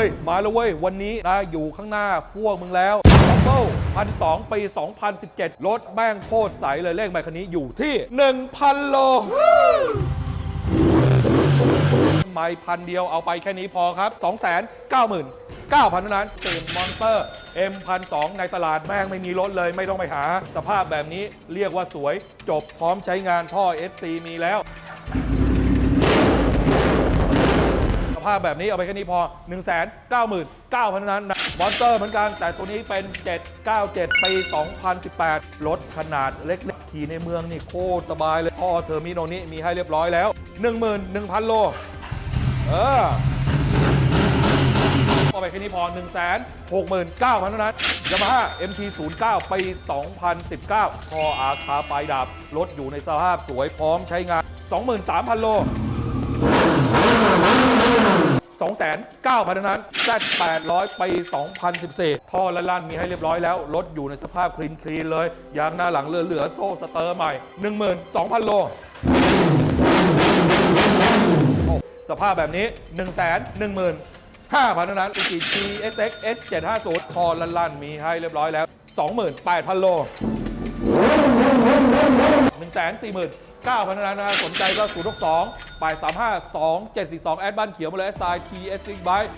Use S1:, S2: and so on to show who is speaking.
S1: ฮ้ย มาแล้วเว้ย วันนี้นะอยู่ข้างหน้าพวกมึงแล้วดับเบิลพันสองปี 2017 รถแม่งโคตรใสเลยเลขใหมายคันนี้อยู่ที่ 1,000 โลไม่พันเดียวเอาไปแค่นี้พอครับ 2 9 0 0 0 9,000เท่านั้นตื่นมอนเตอร์ M1002 ในตลาดแม่งไม่มีรถเลยไม่ต้องไปหา สภาพแบบนี้เรียกว่าสวยจบพร้อมใช้งานท่อ SC มีแล้ว ภาพแบบนี้เอาไปแค่นี้พอ 1 9 9 0 0 0เท่านั้นนมอนเตอร์เหมือนกัน แต่ตัวนี้เป็น 797 ปี 2018 รถขนาดเล็กๆขี่ในเมืองนี่โคตรสบายเลยท่อเทอร์มิโนนี้มีให้เรียบร้อยแล้ว 11,000 โล เออเอาไปแค่นี้พอ 1 6 9 0 0 0เท่านั้นยามาฮ่า MT09 ปี 2019ท่ออาคาปลายดาบ รถอยู่ในสภาพสวยพร้อมใช้งาน 23,000 โล 2,900,000นั้น Z800 ปี 2014 ท่อและลั่นมีให้เรียบร้อยแล้ว รถอยู่ในสภาพคลีนคลีนเลย ยางหน้าหลังเหลือๆ โซ่สเตอร์ใหม่ 12,000 โลสภาพแบบนี้ 1 1 5 0 0 0เท่านั้นอุกิ GSX S750 ท่อและลั่นมีให้เรียบร้อยแล้ว 28,000 โล 1 4 9 0 0 0 9พันนั้นนะฮะสนใจก็ 062 6 2 8 3 5 2 7 4 2 แอดบ้านเขียวมาเลย SI TS Big Bike